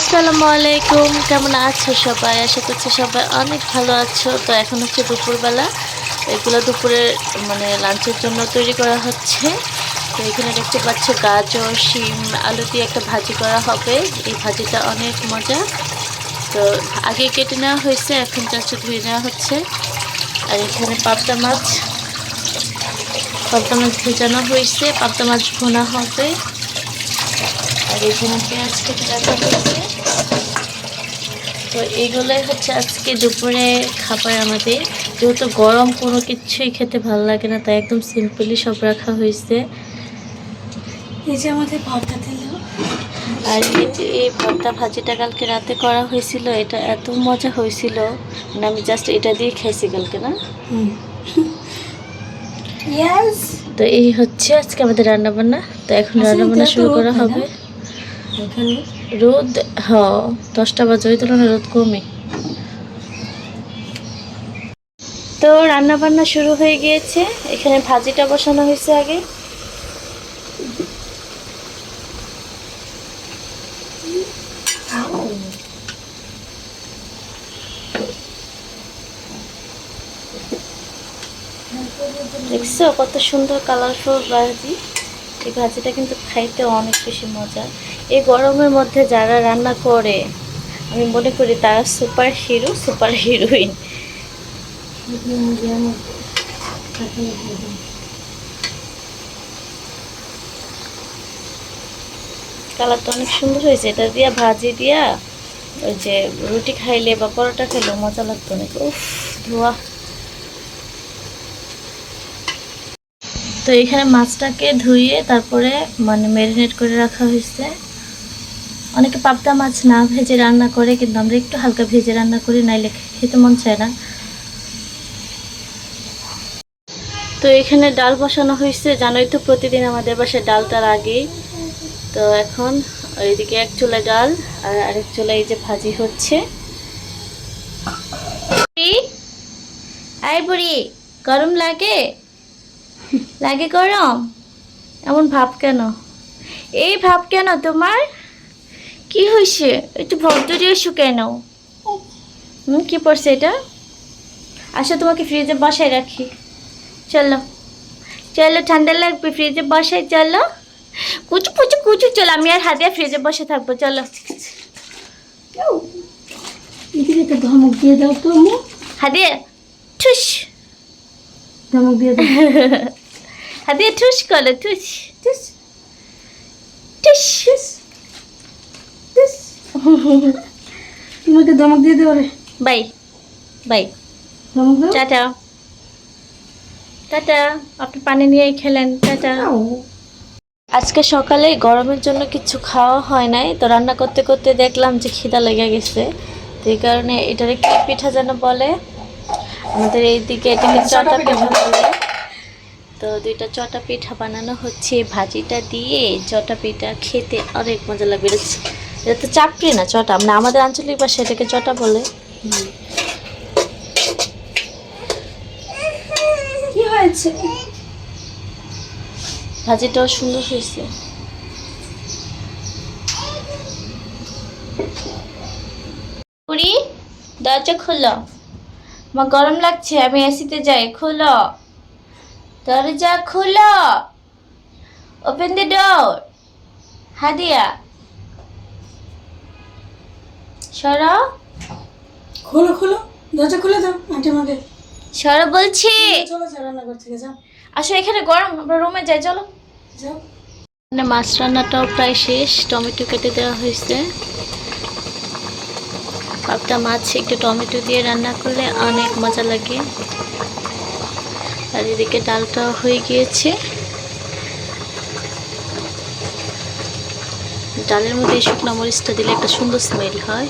আসসালামু আলাইকুম, কেমন আছো সবাই? আশা করছি সবাই অনেক ভালো আছো। তো এখন হচ্ছে দুপুরবেলা। এগুলো দুপুরে মানে লাঞ্চের জন্য তৈরি করা হচ্ছে। তো এখানে দেখতে পাচ্ছ গাজর, শিম, আলু দিয়ে একটা ভাজি করা হবে। এই ভাজিটা অনেক মজা। তো আগে কেটে নেওয়া হয়েছে, এখন চারশো ধুয়ে নেওয়া হচ্ছে। আর এখানে পাবদা মাছ পাবদা মাছ ভেজানো হয়েছে। পাবদা মাছ ভোনা হবে। আর এখানে পেঁয়াজ কেটে রাখা হয়েছে। তো এইগুলোই হচ্ছে আজকে দুপুরে খাবার আমাদের। যেহেতু গরম কোনো কিছুই খেতে ভালো লাগে না তাই একদম সিম্পলি সব রাখা হয়েছে। এই যে আমাদের ভর্তা দিল। আর এই যে এই ভর্তা ভাজিটা কালকে রাতে করা হয়েছিল এটা এত মজা হয়েছিল। মানে আমি জাস্ট এটা দিয়ে খেয়েছি কালকে না? তো এই হচ্ছে আজকে আমাদের রান্না বান্না তো এখন আচ্ছা, রান্না বান্না এটা তো শুরু করা? হবে। রোদ হ দশটা বাজে, ওই তুলনায় রোদ কমে। তো রান্না বান্না শুরু হয়ে গিয়েছে। এখানে ভাজিটা বসানো হয়েছে আগে। দেখছ কত সুন্দর কালারফুল ভাজি। এই ভাজিটা কিন্তু খাইতে অনেক বেশি মজা। এই গরমের মধ্যে যারা রান্না করে, আমি মনে করি তারা সুপার হিরো সুপার হিরোইন কালারটা অনেক সুন্দর হয়েছে। এটা দিয়া ভাজি দিয়া ওই যে রুটি খাইলে বা পরোটা খাইলে মজা লাগতো অনেক উফ, ধোয়া। তো এখানে মাছটাকে ধুয়ে তারপরে মানে ম্যারিনেট করে রাখা হয়েছে। অনেকে পাবদা মাছ না ভেজে রান্না করে, কিন্তু আমরা একটু হালকা ভেজে রান্না করি, নাইলে খেতে মন চায় না। তো এখানে ডাল বসানো হয়েছে। জানোই তো প্রতিদিন আমাদের বাসায় ডালটা লাগেই তো এখন ওইদিকে এক চুলা ডাল আর আরেক চুলা এই যে ভাজি হচ্ছে। আই বুড়ি, গরম লাগে? লাগে গরম? এমন ভাব কেন? এই ভাব কেন তোমার? কি হয়েছে একটু ভদ্র এসু কেন? হুম কি পড়ছে এটা? আসো তোমাকে ফ্রিজে বসায় রাখি। চলো। চলো ঠান্ডা লাগবে ফ্রিজে বসাই চলো। কুচু কুচু কুচু চলো আমি আর হাতে ফ্রিজে বসে থাকব চলো। এদিকে ধমক দিয়ে দাও তো হাতে ঠুস। ধমক দিয়ে দাও। হাতে ঠুস করো ঠুস। ঠুস। টিস টিস তোমাকে ধমক দিয়ে দেবো রে। Bye bye. ধমক দাও। টাটা। টাটা আপনি পানি নিয়ে খেলেন। টাটা। আজকে সকালে গরমের জন্য কিছু খাওয়া হয় নাই তো রান্না করতে করতে দেখলাম যে খিদা লেগে গেছে। তো এই কারণে এটারে কি পিঠা যেন বলে? আমাদের এইদিকে এটাকে চটা পিঠা বলে। তো দুইটা চটা পিঠা বানানো হচ্ছে ভাজিটা দিয়ে চটা পিঠা খেতে অনেক মজা লাগবে। এটা তো চাপড়ি না চটা। মানে আমাদের আঞ্চলিক ভাষায় এটাকে চটা বলে। কি হয়েছে? ভাজিটাও সুন্দর হয়েছে। পুরি দরজা খুলো। আমার গরম লাগছে আমি এসিতে যাই খুলো। দরজা খুলো। ওপেন দ্য ডোর হাদিয়া। সরো। খোলো খোলো। দরজা খুলে দাও আন্টি আমাকে সরো বলছি। চলো চলো রান্না করতে যাও। আসো এখানে গরম আমরা রুমে যাই চলো। যাও। মানে মাছ রান্নাটাও প্রায় শেষ টমেটো কেটে দেওয়া হয়েছে। পাবদা মাছ একটু টমেটো দিয়ে রান্না করলে অনেক মজা লাগে। আর এদিকে ডালটাও হয়ে গিয়েছে। ডালের মধ্যে শুকনো মরিচটা দিলে একটা সুন্দর স্মেল হয়।